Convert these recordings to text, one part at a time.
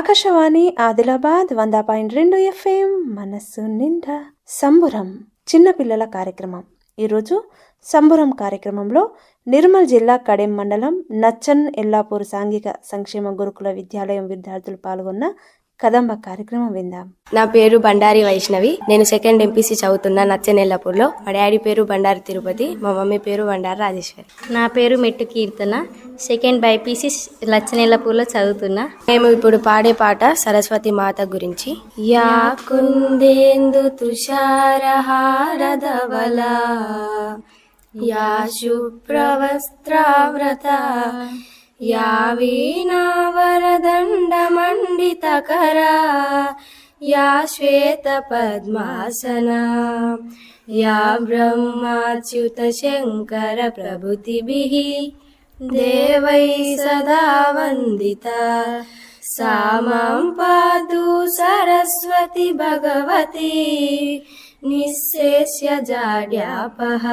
ఆకాశవాణి ఆదిలాబాద్ వంద పాయింట్ రెండు ఎఫ్ఎం మనస్సు నిండా. సంబురం చిన్నపిల్లల కార్యక్రమం. ఈరోజు సంబురం కార్యక్రమంలో నిర్మల్ జిల్లా కడెం మండలం నచ్చన్ ఎల్లాపూర్ సాంఘిక సంక్షేమ గురుకుల విద్యాలయం విద్యార్థులు పాల్గొన్న కదంబ కార్యక్రమం విందాం. నా పేరు బండారి వైష్ణవి. నేను సెకండ్ ఎంపీసీ చదువుతున్నా నచ్చనెల్లపూర్లో. మా డాడీ పేరు బండారి తిరుపతి మా మమ్మీ పేరు బండారి రాజేశ్వరి. నా పేరు మెట్టు కీర్తన. సెకండ్ బైపీసీ లచ్చనెల్లపూర్లో చదువుతున్నా. మేము ఇప్పుడు పాడే పాట సరస్వతి మాత గురించి. యా కుందేందు తుషారహారధవల యా వీణావరదండమండితకరా యా శ్వేత పద్మాసనా యా బ్రహ్మాచ్యుత శంకర ప్రభుతిభిः దేవై సదా వందిత सा मां पातु सरस्वती भगवती నిశ్శేష్య జాడ్యాపహ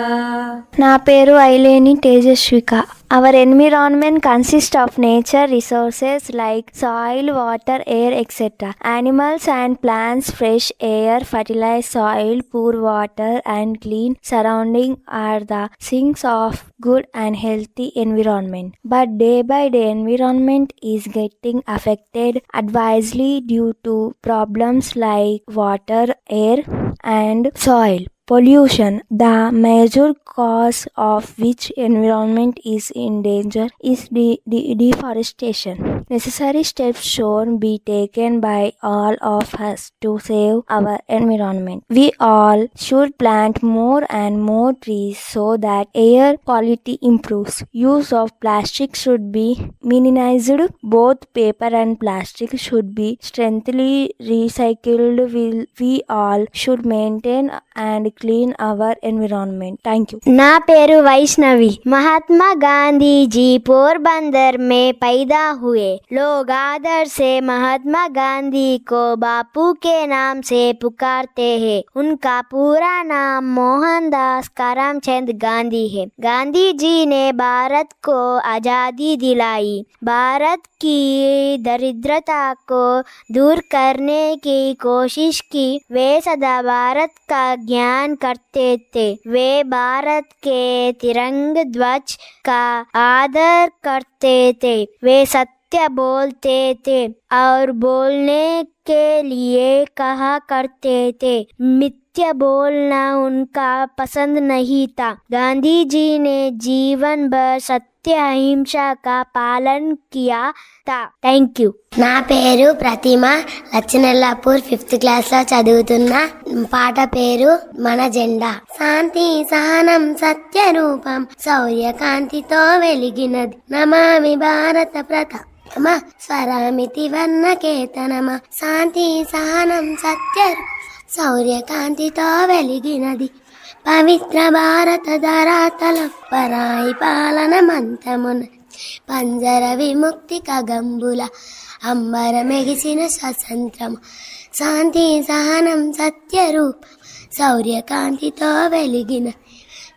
నా పేరు Aileni తేజస్విక Our environment consists of nature resources like soil, water, air, etc. Animals and plants, fresh air, fertilized soil, pure water, and clean surrounding are the sinks of good and healthy environment. But day by day, environment is getting affected adversely due to problems like water, air, and soil pollution. The major cause of which environment is in danger is de- de- deforestation. Necessary steps should be taken by all of us to save our environment. We all should plant more and more trees so that air quality improves. Use of plastic should be minimized. Both paper and plastic should be strengthily recycled. We all should maintain and clean our environment. Thank you. నా పేరు వైష్ణవి మహాత్మా గాంధీజీ పోర్బందర్ మే పైదా హుయే लोग आदर से महात्मा गांधी को बापू के नाम से पुकारते हैं। उनका पूरा नाम मोहनदास करमचंद गांधी है। गांधी जी ने भारत को आज़ादी दिलाई। भारत की दरिद्रता को दूर करने की कोशिश की। वे सदा भारत का ज्ञान करते थे। वे भारत के तिरंग ध्वज का आदर करते थे। वे सत्य बोलते थे और बोलने के लिए कहा करते थे मिथ्या बोलना उनका पसंद नहीं था गांधी जी ने जीवन भर सत्य अहिंसा का पालन किया था थैंक यू నా పేరు ప్రతిమ లచ్చనెల్లాపూర్ ఫిఫ్త్ క్లాస్ లో చదువుతున్న పాట పేరు మన జెండా శాంతి సహనం సత్య రూపం శౌర్యకాంతితో వెలిగినది నమామి భారత ప్రతాపమ స్వరామితి వర్ణ కేతనమ శాంతి సహనం సత్య శౌర్యకాంతితో వెలిగినది పవిత్ర భారత ధరాతల పరాయి పాలన మంతమున పంజర విముక్తి కగంబుల అంబర మెగిసిన స్వతంత్రం శాంతి సహనం సత్యరూప శౌర్యకాంతితో వెలిగిన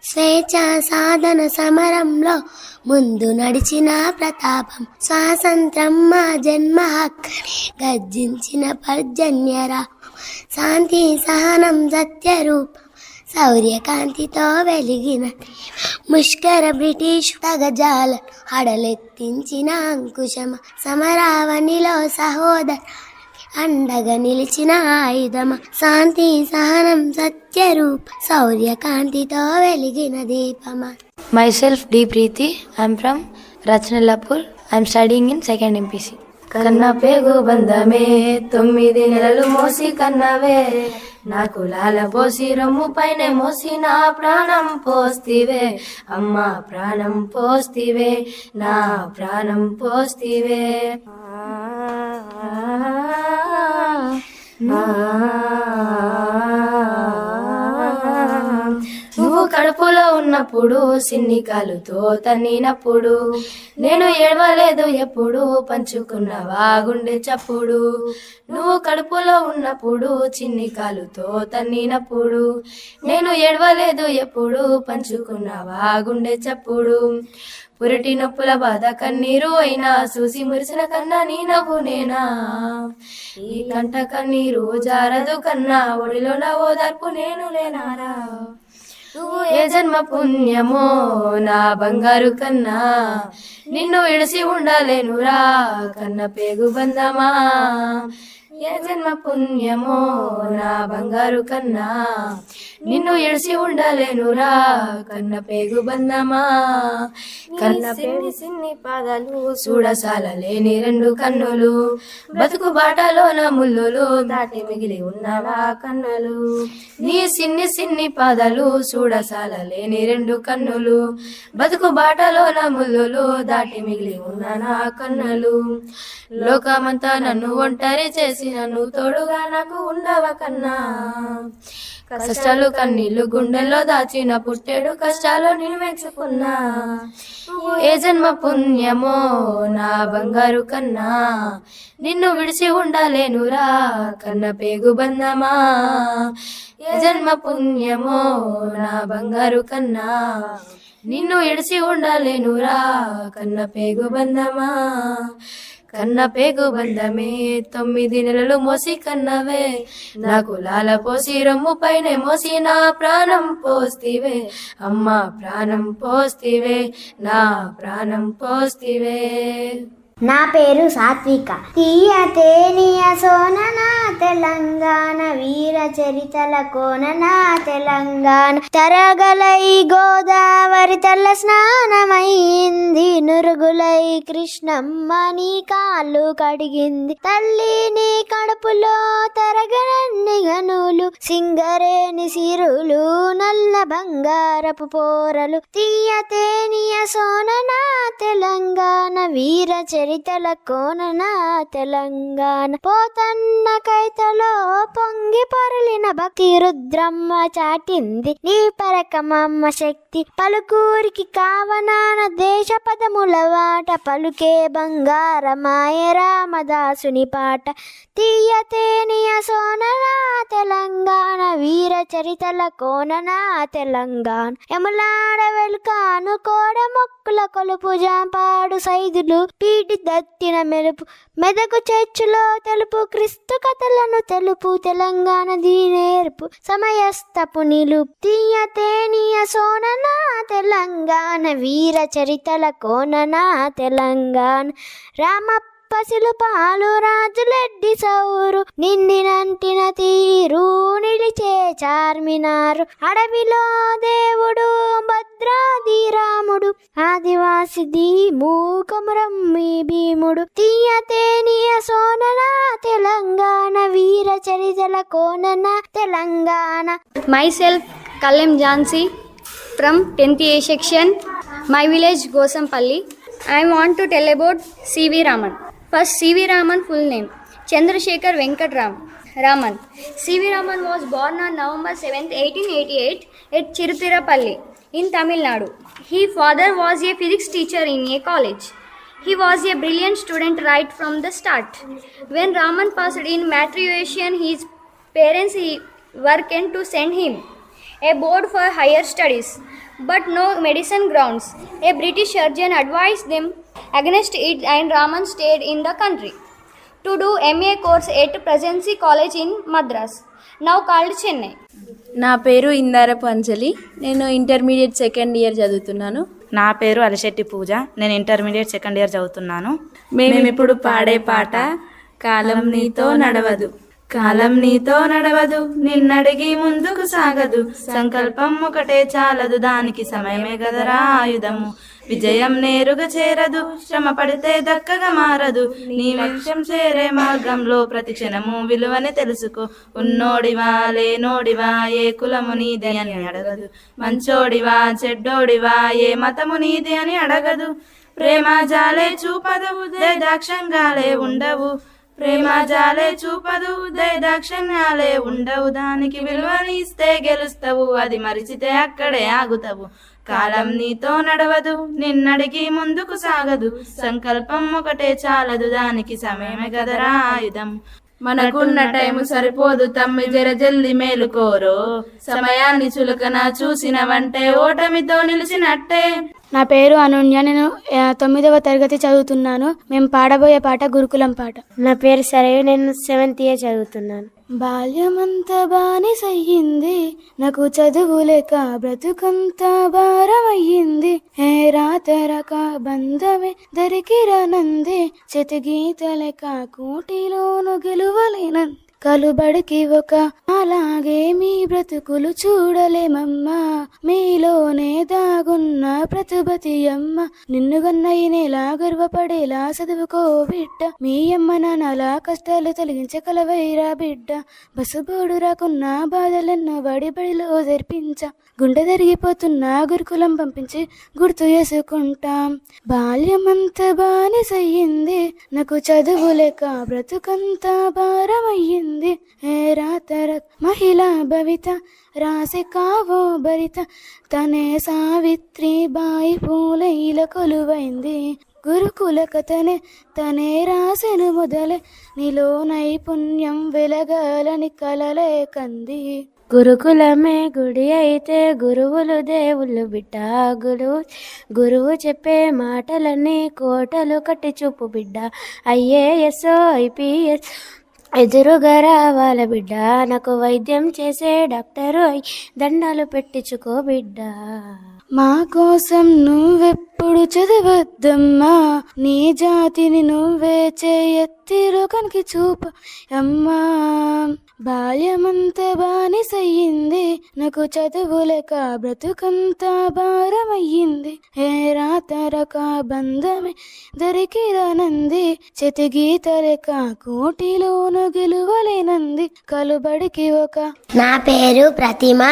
స్వేచ్ఛ సాధన సమరంలో ముందు నడిచిన ప్రతాపం స్వాతంత్రం మా జన్మ హక్కని గర్జించిన పర్జన్యరా శాంతి సహనం సత్యరూపం. శౌర్యకాంతితో వెలిగిన ముష్కర బ్రిటిష్ తగజాల హడలెత్తించిన అంకుశమ సమరావనిలో సహోదర అండగా నిలిచిన ఆయుధమ శాంతి సహనం సత్యరూప శౌర్యకాంతితో వెలిగిన దీపమ Myself, D. Preeti. I'm from Rachnalapur. I'm studying in second MPC. కన్న పేగు బంధమే తొమ్మిది నెలలు మోసి కన్నవే నాకు లాల పోసి రొమ్ము పైన మోసి నా ప్రాణం పోస్తివే అమ్మ ప్రాణం పోస్తివే నా ప్రాణం పోస్తివే నువ్వు కడుపులో ఉన్నప్పుడు సిన్ని కాలుతో తన్నినప్పుడు. నేను ఏడవలేదు ఎప్పుడు పంచుకున్నవా గుండె చప్పుడు. నువ్వు కడుపులో ఉన్నప్పుడు చిన్ని కాలుతో తన్నినప్పుడు. నేను ఏడవలేదు ఎప్పుడు పంచుకున్నవా గుండె చప్పుడు. పురిటి నొప్పుల బాధ కన్నీరు అయినా చూసి మురిసిన కన్నా నీ నవ్వు నేనా? ఈ కంట కన్నీరు జారదు కన్నా ఒడిలో నా ఓదార్పు నేను లేనారా? నువ్వు ఏ జన్మ పుణ్యమో నా బంగారు కన్నా? నిన్ను విడిసి ఉండలేనురా కన్న పేగు బంధమా? ఏ జన్మ పుణ్యమో నా బంగారు కన్నా? నిన్ను ఇడిసి ఉండలేనురా కన్న పేగు బంధమా? కన్న సిన్ని సిన్ని పాదాలు చూడసాల లేని రెండు కన్నులు బతుకు బాటలోన ముల్లులు దాటి మిగిలి ఉన్నవా కన్నులు. నీ సిన్ని సిన్ని పాదాలు చూడసాల లేని రెండు కన్నులు బతుకు బాటలోన ముల్లులు దాటి మిగిలి ఉన్న నా కన్నులు. లోకమంతా నన్ను ఒంటరి చేసి నన్ను తోడుగా నాకు ఉండవ కన్నా. కష్టాలు కన్నీళ్ళు గుండెల్లో దాచిన పుట్టెడు కష్టాలు నేను మెచ్చుకున్నా. ఏ జన్మ పుణ్యమో నా బంగారు కన్నా. నిన్ను విడిచి ఉండలేనురా కన్న పేగు బంధమా. ఏ జన్మ పుణ్యమో నా బంగారు కన్నా. నిన్ను ఇడిచి ఉండలేనురా కన్న పేగు బంధమా. కన్న పేగు బంధమే తొమ్మిది నెలలు మోసి కన్నవే. నా కులాల పోసి రొమ్ము పైన మోసి నా ప్రాణం పోస్తివే. అమ్మ ప్రాణం పోస్తివే నా ప్రాణం పోస్తివే. నా పేరు సాత్విక. తీయ తేనియ సోననా తెలంగాణ వీర చరితల కోనన తెలంగాణ. తరగలై గోదావరి తల్ల స్నానమైంది. నురుగులై కృష్ణమ్మ నీ కాళ్ళు కడిగింది. తల్లి నీ కడుపులో తరగనన్ని గనులు. సింగరేని సిరులు నల్ల బంగారపు పోరలు. తీయ తేనియ తెలంగాణ. వీర చరితల కోననా తెలంగాణ. పోతన్న కైతలో పొంగి పొరలిన భక్తి రుద్రమ్మ చాటింది. నీ పరకమమ్మ శక్తి పలుకూరికి కావనాన దేశ పదముల వాట పలుకే బంగారమాయ రామదాసుని పాట. తీయ తేనియ తెలంగాణ వీర చరితల కోననా తెలంగాణ. యములాడ వెలుకాను కోడ మొక్కుల కొలుపు జాంపాడు సైదులు పీటి దత్తిన మెరుపు మెదకు చర్చిలో తెలుపు క్రిస్తు కథలను తెలుపు తెలంగాణ దీనేర్పు సమయస్తపు నిలుపు తీయ తేనియ సోననా తెలంగాణ వీర చరితల కోననా తెలంగాణ రామ పసిలు పాలు రాజులెడ్డి సౌరు నిన్నినంటిన తీరు నిలిచే చార్మినారు అడవిలో దేవుడు భద్రాది రాముడు ఆదివాసి దీ మూకమురమ్మి భీముడు తీయ తేనియ సోనన తెలంగాణ వీర చరితల కోనన Telangana myself Kalem Jansi from 10th A section, my village Gosampalli. I want to tell about C.V. Raman. First, C.V. Raman full name Chandrasekhar Venkat Ram. Raman. C.V. Raman was born on November 7, 1888 at Chirutirapalli in Tamil Nadu. His father was a physics teacher in a college. He was a brilliant student right from the start. When Raman passed in matriculation, his parents he- were to send him abroad for higher studies, but no medicine grounds. A British surgeon advised them against it, and Raman stayed in the country to do MA course at Presidency College in Madras, now called Chennai. నా పేరు ఇందారపు అంజలి నేను intermediate second year చదువుతున్నాను నా పేరు అలశెట్టి పూజ నేను intermediate second year చదువుతున్నాను మేము ఇప్పుడు పాడే పాట కాలం నీతో నడవదు కాలం నీతో నడవదు నిన్నడిగి ముందుకు సాగదు. సంకల్పం ఒకటే చాలదు దానికి సమయమే గదరా ఆయుధము. విజయం నేరుగా చేరదు శ్రమ పడితే దక్కగా మారదు. నీ లక్ష్యం చేరే మార్గంలో ప్రతి క్షణము విలువని తెలుసుకో. ఉన్నోడివా లేనోడివా ఏ కులము నీది అని అడగదు. మంచోడివా చెడ్డోడివా ఏ మతము నీది అని అడగదు. ప్రేమ జాలే చూపదవు దాక్షంగాలే ఉండవు. ప్రేమ జాలే చూపదు దాక్షణ్యాలే ఉండవు. దానికి విలువని ఇస్తే గెలుస్తావు అది మరిచితే అక్కడే ఆగుతావు. కాలం నీతో నడవదు నిన్నడిగి ముందుకు సాగదు. సంకల్పం ఒకటే చాలదు దానికి సమయమే కదరా ఆయుధం. మనకున్న టైము సరిపోదు తమ్మి జర జల్ది మేలుకోరో. సమయాన్ని చులకన చూసినవంటే ఓటమితో నిలిచినట్టే. నా పేరు అనన్య. నేను తొమ్మిదవ తరగతి చదువుతున్నాను. మేము పాడబోయే పాట గురుకులం పాట. నా పేరు సరే నేను సెవెంత్ ఇయర్ చదువుతున్నాను. బాల్యమంతా బానిసయ్యింది. నాకు చదువు లేక బ్రతుకంతా భారమయ్యింది. ఏ రాతరక బంధమే దరికి రానంది చెతిగీత లేక కోటిలోను గెలువలేనంది. కలుబడికి ఒక అలాగే మీ బ్రతుకులు చూడలేమమ్మా. మీలోనే దాగున్న ప్రతిభతి అమ్మ. నిన్ను గన్నయి నేలా గర్వపడేలా చదువుకో బిడ్డ. మీ అమ్మ నాన్నలా కష్టాలు తొలగించగలవైరా బిడ్డ. బస్సుబోడు రాకున్న బాధలెన్నో బడి బడిలో జరిపించ. గుండె జరిగిపోతున్న గురుకులం పంపించి గుర్తు చేసుకుంటాం. బాల్యమంతా బానిసయ్యింది నాకు చదువు లేక బ్రతుకంతా భారమయ్యింది. ఏ రాతర మహిళా భవిత రాసే కావో భరిత తనే సావిత్రి బాయి పూలైల కొలువైంది. గురుకుల కథనే తనే రాసెను మొదలే నీలో నైపుణ్యం వెలగాలని కలలే కంది. గురుకులమే గుడి అయితే గురువులు దేవుళ్ళు బిడ్డ గురువు గురువు చెప్పే మాటలన్నీ కోటలు కట్టి చూపు బిడ్డ. ఐఏఎస్ ఐపీఎస్ ఎదురుగా రావాల బిడ్డ. నాకు వైద్యం చేసే డాక్టరు అయి దండాలు పెట్టించుకో బిడ్డ. మా కోసం నువ్వెప్పుడు చదవద్దమ్మా. నీ జాతిని నువ్వే చేయెత్తి కనికి చూప అమ్మా. బాల్యమంతా బానిసయ్యింది. నాకు చదువులక బ్రతుకంతా భారమయ్యింది. ఏ రాతరక బంధమే దరికి రానంది చేతి కోటిలోను గెలువలేనంది. కలుబడికి ఒక నా పేరు ప్రతిమ.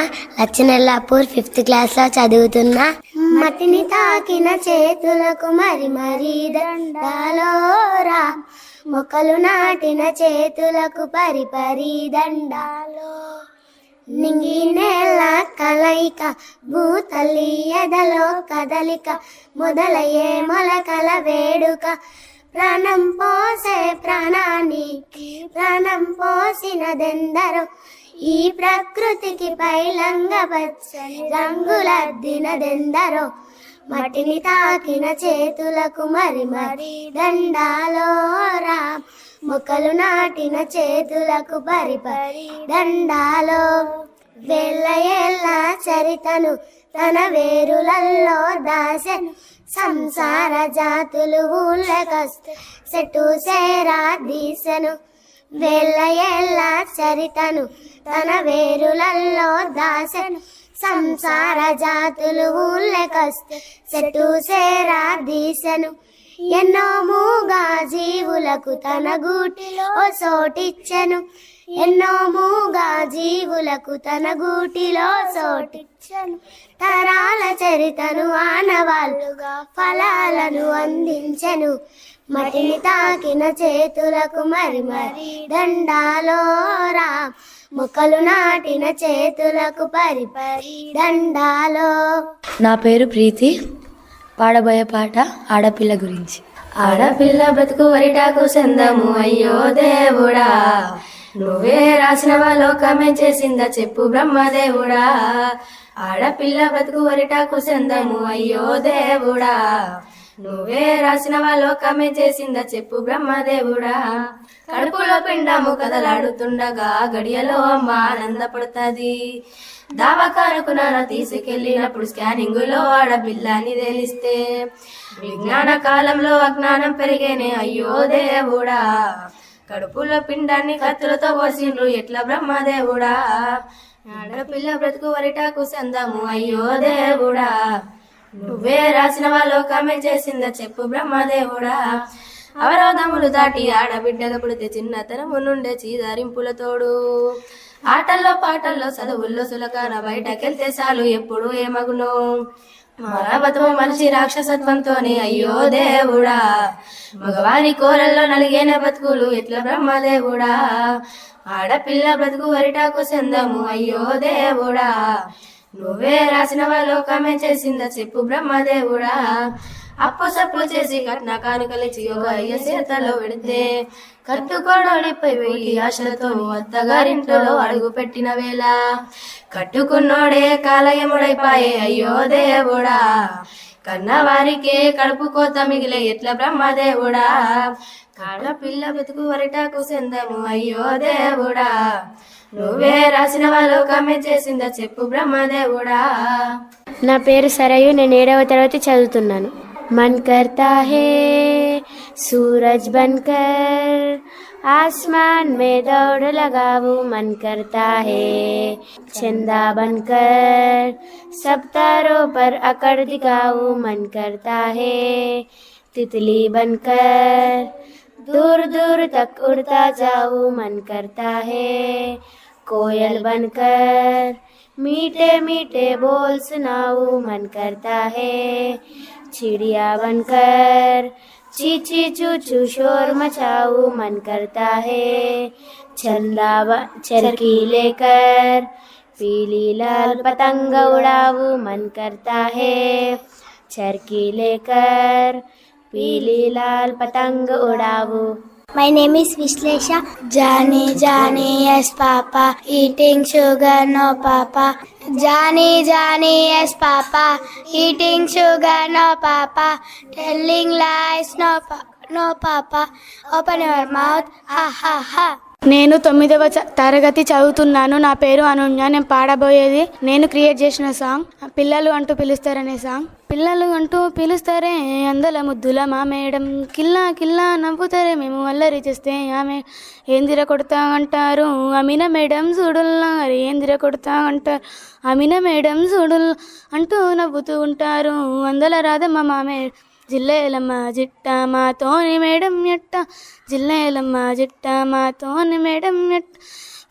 లచ్చనల్లాపూర్ ఫిఫ్త్ క్లాస్లో చదువుతున్నా. మతిని తాకిన చేతులకు మరి మరి దండాలోరా. మొక్కలు నాటిన చేతులకు పరి దండాలో. నింగి నేల కలయిక భూతల్లి ఎదలో కదలిక మొదలయ్యే మొలకల వేడుక. ప్రాణం పోసే ప్రాణానికి ప్రాణం పోసినదెందరో. ఈ ప్రకృతికి పైలంగ పచ్చని రంగులద్దినదెందరో మట్టిని తాకిన చేతులకు మరి మరి దండాలో రా మొక్కలు నాటిన చేతులకు పరి పరి దండాలో వేళ్ళ ఏళ్ళ చరితను తన వేరులల్లో దాసెను. సంసార జాతులు ఊళ్ళకొస్తే చెట్టు సేరా దీసెను. వేళ్ళ ఏళ్ళ చరితను తన వేరులల్లో దాసెను. సంసార జాతులు ఊళ్ళకొస్తే చెట్టు సేరా దీసెను ఎన్నో మూగా జీవులకు తన గూటిలో సోటిచ్చెను. ఎన్నో మూగా జీవులకు తన గూటిలో సోటిచ్చెను తరాల చరితను ఆనవాళ్ళుగా ఫలాలను అందించెను. మటిని తాకిన చేతులకు మరి మరి దండాలో రా మొక్కలు నాటిన చేతులకు పరి పరి దండాలో. నా పేరు ప్రీతి. పాడబోయే పాట ఆడపిల్ల గురించి. ఆడపిల్ల బ్రతుకు వరిటాకు సందము అయ్యో దేవుడా. నువ్వే రాసిన లోకమే చేసిందా చెప్పు బ్రహ్మదేవుడా. ఆడపిల్ల బ్రతుకు వరిటాకు సందము అయ్యో దేవుడా. నువ్వే రాసిన లోకమే చేసిందా చెప్పు బ్రహ్మదేవుడా. కడుపులో పిండము కదలాడుతుండగా గడియలో అమ్మ ఆనందపడుతుంది. దావకానుకు నాన్న తీసుకెళ్ళినప్పుడు స్కానింగ్లో ఆడపిల్ల అని తెలిస్తే విజ్ఞాన కాలంలో అజ్ఞానం పెరిగేనే అయ్యో దేవుడా. కడుపులో పిండాన్ని కత్తులతో పోసిండ్రు. ఎట్లా బ్రహ్మదేవుడా? ఆడపిల్ల బ్రతుకు వరిటాకు సందము అయ్యో దేవుడా! నువ్వే రాసిన వాళ్ళు కామెంట్ చేసిందా చెప్పు బ్రహ్మదేవుడా! అవరోధములు దాటి ఆడబిడ్డగా పుడితే చిన్నతనము నుండే చీదారింపుల తోడు. ఆటల్లో పాటల్లో చదువుల్లో సులకాన బయటకెళ్తే చాలు ఎప్పుడు ఏమగును? మరబతము మనిషి రాక్షసత్వంతోనే అయ్యో దేవుడా. మగవారి కోరల్లో నలిగేన బతుకులు ఎట్లా బ్రహ్మదేవుడా ఆడపిల్ల బ్రతుకు వరిటాకు సందము అయ్యో దేవుడా. నువ్వే రాసిన లోకమే చేసిందా చెప్పు బ్రహ్మదేవుడా అప్పు సప్పు చేసి కట్న కానుకలిచి ఒక అయ్య చేతలో పెడితే కట్టుకోడోడిపై వెయ్యి ఆశలతో అత్తగారింట్లో అడుగు పెట్టిన వేళ కట్టుకున్నోడే కాలయముడైపాయే అయ్యో దేవుడా. కన్నవారికే కడుపు కోత మిగిలే ఎట్ల బ్రహ్మదేవుడా కాడ పిల్ల బతుకు వరిటాకు సెందము అయ్యో దేవుడా. నువ్వే రాసిన వాళ్ళు కమ్మె చేసిందా చెప్పు బ్రహ్మదేవుడా నా పేరు సరయు నేను ఏడవ తరగతి చదువుతున్నాను. मन करता है, सूरज बनकर आसमान में दौड़ लगाऊँ मन करता है चंदा बनकर सब तारों पर अकड़ दिखाऊँ मन करता है, तितली बनकर दूर दूर तक उड़ता जाऊँ मन करता है, कोयल बनकर मीठे मीठे बोल सुनाऊं मन करता है चिड़िया बनकर। ची चू चू शोर मचाऊ मन करता है। चंदा चरखी लेकर। पीली लाल पतंग उड़ाऊ मन करता है। चरखी लेकर। पीली लाल पतंग उड़ाऊं। My name is Vishlesha. Johnny, Johnny, yes, Papa. Eating sugar, no, Papa. Johnny, Johnny, yes, Papa. Eating sugar, no, Papa. Telling lies, no, pa- no, Papa. Open your mouth, ha, ha, ha. నేను తొమ్మిదవ చ- తరగతి చదువుతున్నాను. నా పేరు అనున్య. నేను పాడబోయేది నేను create చేసిన సాంగ్. పిల్లలు అంటూ పిలుస్తారనే సాంగ్. పిల్లలు అంటూ పిలుస్తారే అందల ముద్దుల మా మేడం. కిల్లా కిల్లా నవ్వుతారే మేము అల్లరి చేస్తే ఆమె. ఏందిర కొడతా అంటారు? అమిన మేడం చూడుల్లా. అరే ఏందిర కొడతా అంటారు? అమిన మేడం చూడుల్ అంటూ నవ్వుతూ ఉంటారు. అందల రాధమ్మ మామే జిల్లేలమ్మ జిట్ట మాతోని మేడం ఎట్ట? జిల్లేలమ్మ జిట్ట మాతోని మేడం ఎట్ట?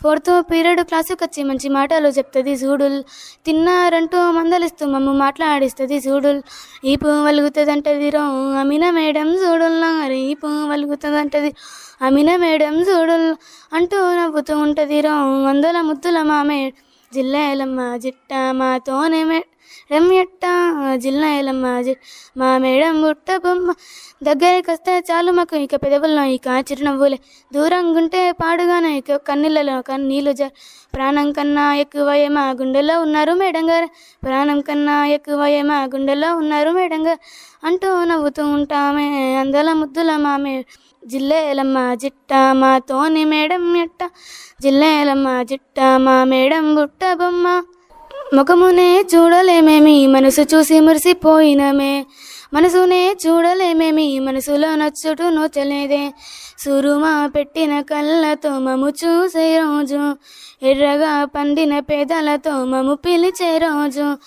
ఫోర్త్ పీరియడ్ క్లాసుకి వచ్చి మంచి మాటలు చెప్తుంది చూడుల్ తిన్నారంటూ మందలిస్తూ మమ్మ మాట్లాడిస్తుంది చూడుల్ ఈ పువ్వు అంటది రో అమిన మేడం చూడుల్ అరే ఈ వలుగుతుంది అంటది అమిన మేడం చూడుల్ అంటూ నవ్వుతూ ఉంటుంది రో వందల ముద్దుల మామే. జిల్లేలమ్మ జిట్ట మాతోనే మే రమ్యట్ట జిల్లాయలమ్మ జి మా మేడం గుట్ట బొమ్మ. దగ్గరికి వస్తే చాలు మాకు ఇక పెదవుల్లో ఇక చిరునవ్వులే. దూరంగా ఉంటే పాడుగానే ఇక కన్నీళ్ళలో కన్నీళ్ళు జ ప్రాణం కన్నా ఎక్కువయే మా గుండెలో ఉన్నారు మేడం గారు. ప్రాణం కన్నా ఎక్కువయే మా గుండెలో ఉన్నారు మేడం గారు. అంటూ నవ్వుతూ ఉంటామే అందల ముద్దుల మామే జిల్లేలమ్మ జిట్ట మాతోని మేడం ఎట్ట. జిల్లేలమ్మ జిట్ట మా మేడం బుట్ట బొమ్మ. ముఖమునే చూడలేమేమి మనసు చూసి మురిసిపోయినమే. మనసునే చూడలేమేమి మనసులో నచ్చుటు నోచలేదే. సురుమా పెట్టిన కళ్ళతో మము చూసే రోజు ఎర్రగా పండిన పేదలతో మము పిలిచే రోజు.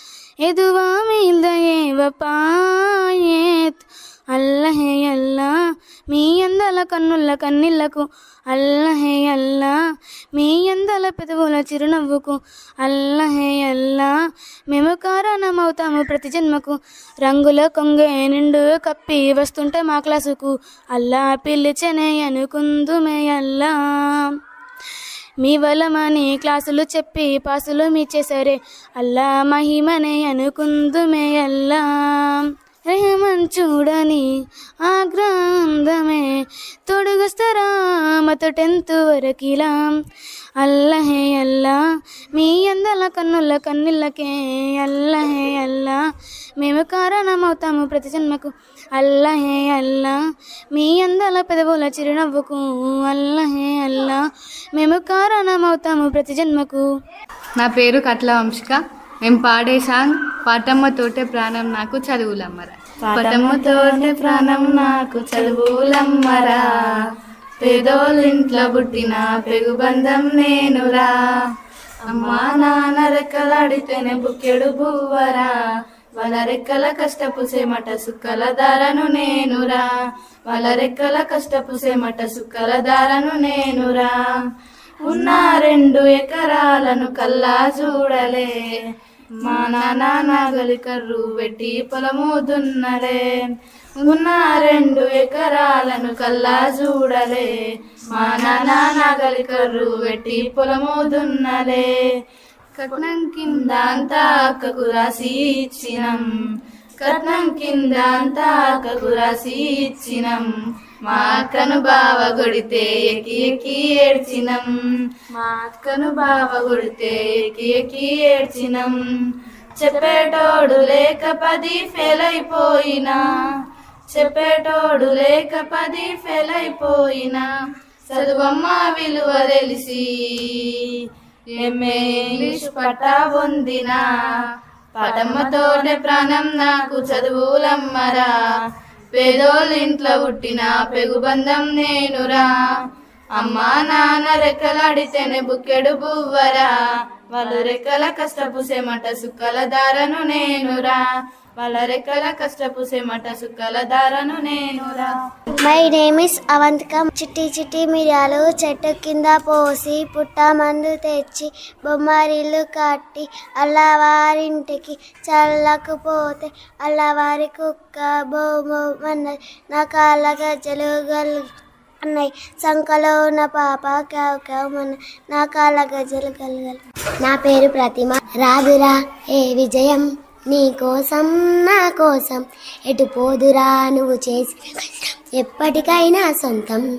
ఎదువా మీద ఏవపాయేత్ అల్లహే అల్లా మీ అందల కన్నుల కన్నిళ్ళకు. అల్లహే అల్లా మీ అందల పెదవుల చిరునవ్వుకు. అల్లహే అల్లా మేము కారణమవుతాము ప్రతి జన్మకు. రంగుల కొంగే నిండు కప్పి వస్తుంటే మా క్లాసుకు. అల్లా పిలిచనే అనుకుందుమే అల్లా. మీ వలమని క్లాసులు చెప్పి పాసులు మీచేసరే అల్లా మహిమనే అనుకుందుమే అల్లా. రెహమన్ చూడని ఆ గ్రంథమే. తొడుగుస్తారా మత టెన్త్ వరకిలా. అల్లహే అల్లా మీ అందల కన్నుల కన్నులకే అల్లహే అల్లా మేము కారణమవుతాము ప్రతి జన్మకు. అల్లహే అల్లా మీ అందల పెదవుల చిరునవ్వుకు. అల్లహే అల్లా మేము కారణమవుతాము ప్రతి జన్మకు. నా పేరు కట్ల వంశిక మేము పాడే సాంగ్ పాటమ్మ తోటే ప్రాణం నాకు చదువులమ్మరా పటమ్మ ప్రాణం నాకు చదువులమ్మరా. పేదోళ్ళింట్లో పుట్టిన పెగుబంధం నేనురా. అమ్మా నాన్న రెక్కలాడితేనే బుక్కెడు బువ్వరా. వాళ్ళ రెక్కల కష్టపు సేమట సుక్కల దారను నేనురా. వాళ్ళ రెక్కల కష్టపు సేమట సుక్కల దారను నేనురా. ఉన్న రెండు ఎకరాలను కల్లా చూడలే. మా నాన్న నాగలి కర్రు పెట్టి పొలము దున్నలే. ఉన్న రెండు ఎకరాలను కల్లా చూడలే. మా నాన్న నాగలి కర్రు పెట్టి పొలము దున్నలే. కట్నం కింద అంతా అక్కకు రాసి ఇచ్చినం. కట్నం కింద అంతా అక్కకు రాసి ఇచ్చినం. మా అక్కను బావ కొడితే ఎకి ఎకి ఏడ్చినం. మా అక్కను బావ కొడితే ఎకి ఎకి ఏడ్చినం. చెప్పేటోడు లేక పది ఫెయిల్ అయిపోయినా చెప్పేటోడు లేక పది ఫెయిల్ అయిపోయినా చదువమ్మ విలువ తెలిసి ఎంఏ ఇంగ్లీష్ పట్టా పొందిన. పటమ్మతోనే ప్రాణం నాకు చదువులమ్మరా. పేదోళ్ళ ఇంట్లో పుట్టిన పెగుబంధం నేనురా. అమ్మా నాన్న రెక్కలాడితేనే బుక్కెడు బువ్వరా. వాళ్ళు రెక్కల కష్టపు సెమట సుక్కల దారను నేనురా. వలరెక్కల కష్టపు సెమట సుక్కల ధారను నేనురా. My name is Avantika. చిట్టి చిట్టి మిరియాలు చెట్టు కింద పోసి పుట్ట మందు తెచ్చి బొమ్మరిల్లు కట్టి అల్లవారింటికి చల్లకపోతే అల్లవారి కుక్క బొమ్మన్నది నా కాళ్ళ గజ్జలు గల్లు అన్నయ్య సంకలో ఉన్న పాప కావు కావు మన నా కాళ్ళ గజ్జలు గలగలు. నా పేరు ప్రతిమ. రాదురా ఏ విజయం? నీ కోసం నా కోసం ఎటు పోదురా నువ్వు చేసి ఎప్పటికైనా సొంతం.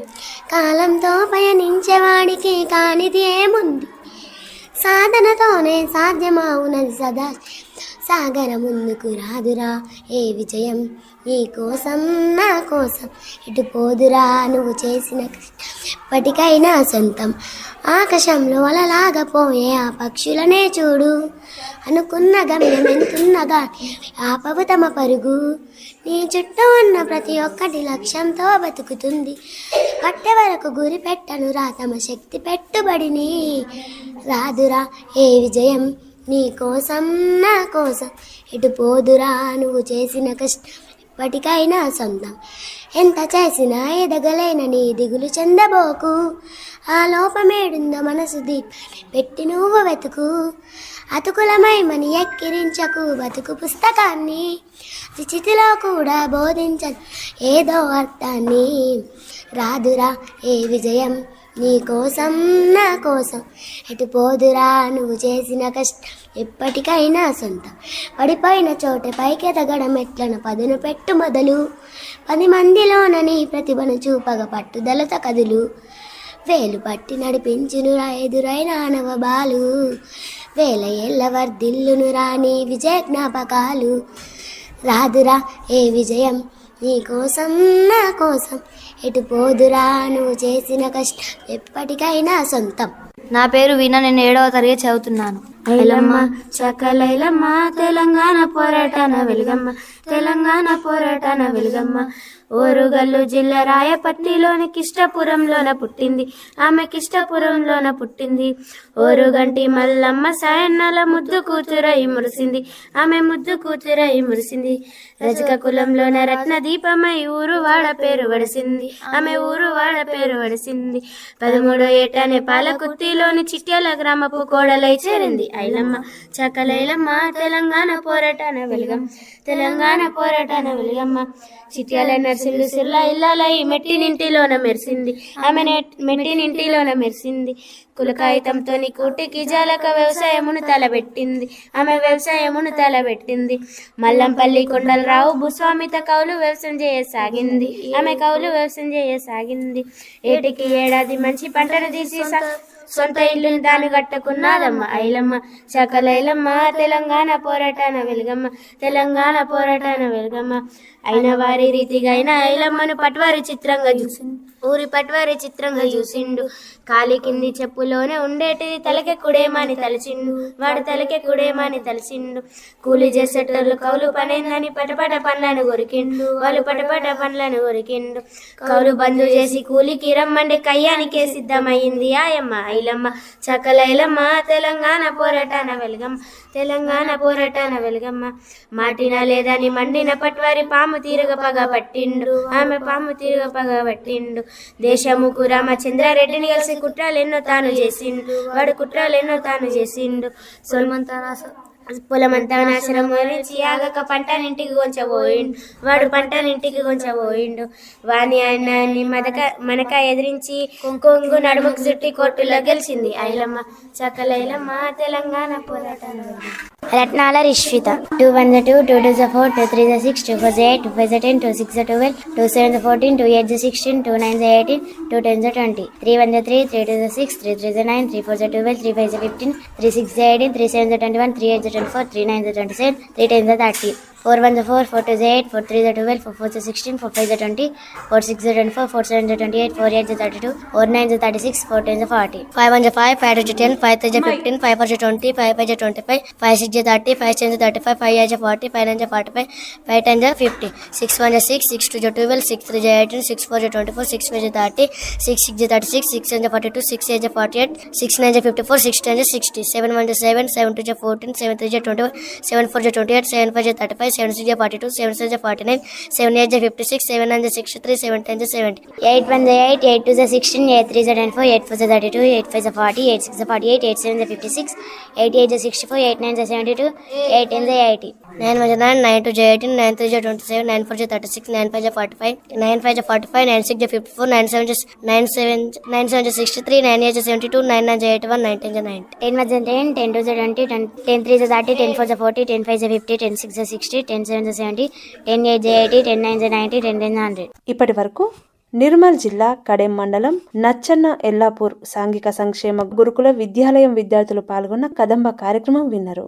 కాలంతో పయనించేవాడికి కానిది ఏముంది? సాధనతోనే సాధ్యమవునది సదా. సాగర ముందుకు రాదురా ఏ విజయం? నీ కోసం నా కోసం ఇటు పోదురా నువ్వు చేసిన కష్టం? ఎప్పటికైనా సొంతం. ఆకాశంలో అలలాగా పోయే ఆ పక్షులనే చూడు. అనుకున్న గమ్యం ఎంతున్నగా ఆపవు తమ పరుగు. నీ చుట్టూ ఉన్న ప్రతి ఒక్కటి లక్ష్యంతో బతుకుతుంది. పట్టె వరకు గురి పెట్టను రా తమ శక్తి పెట్టుబడిని. రాదురా ఏ విజయం? నీ కోసం నా కోసం ఇటు పోదురా నువ్వు చేసిన కష్టం? ఎప్పటికైనా సొంతం. ఎంత చేసినా ఎదగలేన నీ దిగులు చెందబోకు. ఆ లోపమేడుందో మనసు దీపాన్ని పెట్టి నువ్వు వెతుకు. అతుకులమైమని ఎక్కిరించకు బతుకు పుస్తకాన్ని. చిచితిలో కూడా బోధించదు ఏదో అర్థాన్ని. రాదురా ఏ విజయం? నీ కోసం నా కోసం. ఎటు పోదురా? నువ్వు చేసిన కష్టం ఎప్పటికైనా సొంతం. పడిపోయిన చోట పైకి ఎదగడం ఎట్లను పదును పెట్టు మొదలు. పది మందిలోనని ప్రతిభను చూపగ పట్టుదలత కదులు. వేలు పట్టి నడిపించునురా ఎదురైన ఆనవ బాలు. వేల ఏళ్ళ వర్ధిల్లును రాని విజయ జ్ఞాపకాలు రాదురా ఏ విజయం? నీ కోసం నా కోసం ఎటు పోదురా? నువ్వు చేసిన కష్టం ఎప్పటికైనా సొంతం. నా పేరు వీణ నేను ఏడవ తరగతి చదువుతున్నాను. ఐలమ్మ చక్కలైలమ్మ తెలంగాణ పోరాటన వెలుగమ్మ తెలంగాణ పోరాటన వెలుగమ్మ. ఓరుగల్లు జిల్లా రాయపట్నిలోని కిష్టపురంలోన పుట్టింది. ఆమె కిష్టపురంలోన పుట్టింది. ఓరుగంటి మల్లమ్మ సాయన్నల ముద్దు కూతురై మురిసింది. ఆమె ముద్దు కూతురై మురిసింది. రజక కులంలోన రత్న దీపమై ఊరు వాడ పేరు వడిసింది. ఆమె ఊరు వాడ పేరు వడిసింది. పదమూడో ఏటనే పాలకుర్తిలోని చిట్యాల గ్రామపు కోడలై చేరింది ఐలమ్మ. చకలైలమ్మ తెలంగాణ పోరాటాన వెలుగమ్మ తెలంగాణ పోరాటాన వెలుగమ్మ. చిట్యాల నర్సిల్లు సిర్ల ఇల్లాలై మెట్టినింటిలోన మెరిసింది. ఆమె మెట్టినింటిలోన మెరిసింది. కులకాయితంతో కూటికి జాలక వ్యవసాయమును తలబెట్టింది. ఆమె వ్యవసాయమును తలబెట్టింది. మల్లంపల్లి కొండలరావు భూస్వామిత కౌలు వ్యవసాయం చేయసాగింది. ఆమె కౌలు వ్యవసాయం చేయసాగింది. ఏటికి ఏడాది మంచి పంటను తీసి సొంత ఇల్లుని దాన్ని కట్టుకున్నదమ్మ ఐలమ్మ. చకలైలమ్మ తెలంగాణ పోరాటాన వెలుగమ్మ తెలంగాణ పోరాటాన వెలుగమ్మ. అయిన వారి రీతిగా అయిన ఐలమ్మను పట్వారి చిత్రంగా చూసిండు ఊరి పట్వారి చిత్రంగా చూసిండు. కాలి కింది చెప్పులోనే ఉండేటిది కుడేమాని తలచిండు. వాడు తలకే కుడేమాని తలచిండు. కూలి చేసేటోళ్ళు కౌలు పనైందని పటపట పనులను కొరికిండు. వాళ్ళు పటపట పనులను కొరికిండు. కౌలు బంధు చేసి కూలికి రమ్మండి కయ్యానికే సిద్ధమైంది. ఆయమ్మ ఐలమ్మ చకలైలమ్మ తెలంగాణ పోరాటాన వెలుగమ్మ తెలంగాణ పోరాటాన వెలుగమ్మ. మాటిన లేదని మండిన పట్వారి పాము తీరుగ పగ పట్టిండు. ఆమె పాము తీరుగ పగ పట్టిండు. దేశముకు రామచంద్రారెడ్డిని కలిసి కుట్రాలెన్నో తాను చేసిండు. వాడు కుట్రాలెన్నో తాను చేసిండు. సొల్మంతా పొలమంతా నాశనం నుంచి ఆగక పంటనింటికి కొంచెపోయిండు వాడు పంటనింటికి కొంచెపోయిండు వాని ఆయనని మదక మనక ఎదిరించి కొంగు నడుముకు చుట్టి కొట్టులో గెలిచింది. ఐలమ్మ చక్కలైలమ్మ తెలంగాణ పోరాటం రత్నాల Rishvitha. Two one two two two four two three six two four eight two five ten two six twelve two seven fourteen two eight sixteen two nine eighteen two ten twenty. Three one three three two six three three nine three four twelve three five fifteen three six eighteen three seven twenty one three eight twenty four three nine twenty seven three ten thirty. Four one four four two eight four three twelve four four sixteen four five twenty four six twenty four four seven twenty eight four eight thirty two four nine thirty six four ten forty five one five five two ten five three fifteen five four twenty five five twenty five five six thirty five seven thirty five five eight forty five nine forty five five ten fifty six one six six two twelve six three eighteen six four twenty four six five thirty six six thirty six six seven forty two six eight forty eight six nine fifty four six ten sixty seven one seven seven two fourteen seven three twenty one seven four twenty eight seven five thirty five seven six forty two seven six forty nine seven eight fifty six seven nine six three seven ten seventy eight one eight eight two sixteen eight three ten four eight four thirty two eight five forty eight six forty eight eight seven fifty six eight eight sixty four eight nine seventy two eight ten eighty nine one nine nine two జే eighteen nine three జే twenty seven nine four జే thirty six nine five జే forty five nine five జే forty five nine six జే fifty four nine seven జే nine seven nine seven జే sixty three nine eight జే seventy two nine nine జే eighty one nine ten జే nine. Ten one ten ten two twenty ten ten three thirty ten four forty ten five fifty ten six sixty ten seven seventy ten eight eighty ten nine ninety ten ten hundred. ఇప్పటి వరకు నిర్మల్ జిల్లా కడెం మండలం నచ్చన్న ఎల్లాపూర్ సాంఘిక సంక్షేమ గురుకుల విద్యాలయం విద్యార్థులు పాల్గొన్న కదంబ కార్యక్రమం విన్నారు.